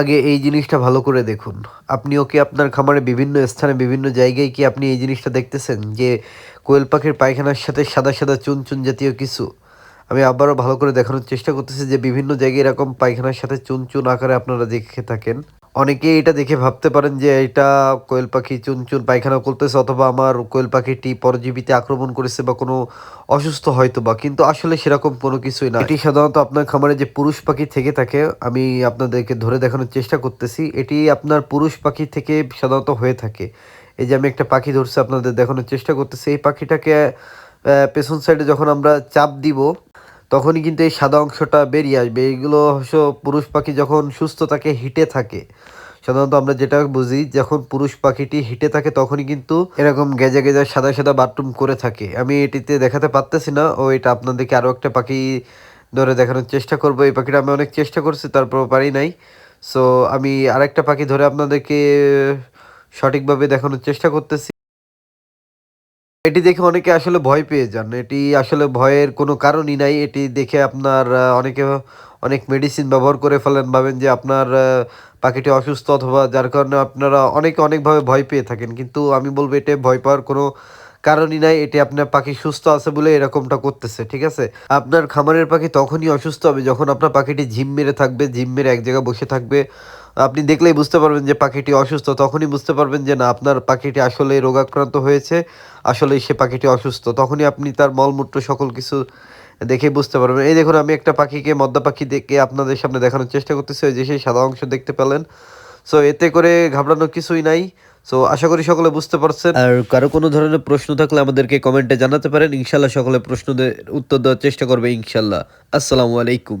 আগে এই জিনিসটা ভালো করে দেখুন। আপনিও কি আপনার খামারে বিভিন্ন স্থানে, বিভিন্ন জায়গায় কি আপনি এই জিনিসটা দেখতেছেন? যে কোয়েল পাখির পায়খানার সাথে সাদা সাদা চুন চুন জাতীয় কিছু। আমি আবারও ভালো করে দেখানোর চেষ্টা করতেছি যে বিভিন্ন জায়গায় এরকম পায়খানার সাথে চুন চুন আকারে আপনারা দেখে থাকেন। অনেকে এটা দেখে ভাবতে পারেন যে এটা কোয়েল পাখি চুন চুন পায়খানা করতেছে অথবা আমার কোয়েল পাখিটি পরজীবীতে আক্রমণ করেছে বা কোনো অসুস্থ হয়তো বা কিন্তু আসলে সেরকম কোনো কিছুই না। এটি সাধারণত আপনার খামারে যে পুরুষ পাখি থেকে থাকে, আমি আপনাদেরকে ধরে দেখানোর চেষ্টা করতেছি। এটি আপনার পুরুষ পাখি থেকে সাধারণত হয়ে থাকে। এই যে আমি একটা পাখি ধরছি, আপনাদের দেখানোর চেষ্টা করতেছি। এই পাখিটাকে পেছন সাইডে যখন আমরা চাপ দিব তখনই কিন্তু এই সাদা অংশটা বেরিয়ে আসবে। এইগুলো অবশ্য পুরুষ পাখি যখন সুস্থ থাকে, হিটে থাকে। সাধারণত আমরা যেটা বুঝি, যখন পুরুষ পাখিটি হিটে থাকে, তখনই কিন্তু এরকম গেজা গেজা সাদা সাদা বাথরুম করে থাকে। আমি এটিতে দেখাতে পারতেছি না, ও এটা আপনাদেরকে আরও একটা পাখি ধরে দেখানোর চেষ্টা করব। এই পাখিটা আমি অনেক চেষ্টা করছি তারপর পারি নাই। সো আমি আরেকটা পাখি ধরে আপনাদেরকে সঠিকভাবে দেখানোর চেষ্টা করতেছি। এটি দেখে অনেকে আসলে ভয় পেয়ে যান। এটি আসলে ভয়ের কোনো কারণই নাই। এটি দেখে আপনার অনেকে অনেক মেডিসিন ব্যবহার করে ফেলেন, ভাবেন যে আপনার পাখিটি অসুস্থ অথবা যার কারণে আপনারা অনেকে অনেকভাবে ভয় পেয়ে থাকেন। কিন্তু আমি বলব, এটা ভয় পাওয়ার কোনো কারণই নাই। এটি আপনার পাখি সুস্থ আছে বলে এরকমটা করতেছে, ঠিক আছে? আপনার খামারের পাখি তখনই অসুস্থ হবে যখন আপনার পাখিটি ঝিম মেরে থাকবে, ঝিম মেরে এক জায়গায় বসে থাকবে। আপনি দেখলেই বুঝতে পারবেন যে পাখিটি অসুস্থ, তখনই বুঝতে পারবেন যে না, আপনার পাখিটি আসলে রোগাক্রান্ত হয়েছে আসলে সে পাখিটি অসুস্থ। তখনই আপনি তার মলমূত্র সকল কিছু দেখে বুঝতে পারবেন। এই দেখুন, আমি একটা পাখিকে, মদ্দা পাখি দেখে আপনাদের সামনে দেখানোর চেষ্টা করতেছি যে সেই সাদা অংশ দেখতে পেলেন। সো এতে করে ঘাবড়ানোর কিছুই নাই। সো আশা করি সকলে বুঝতে পারছেন। আর কারও কোনো ধরনের প্রশ্ন থাকলে আমাদেরকে কমেন্টে জানাতে পারেন। ইনশাল্লাহ সকলে প্রশ্নদের উত্তর দেওয়ার চেষ্টা করবে, ইনশাল্লাহ। আসসালামু আলাইকুম।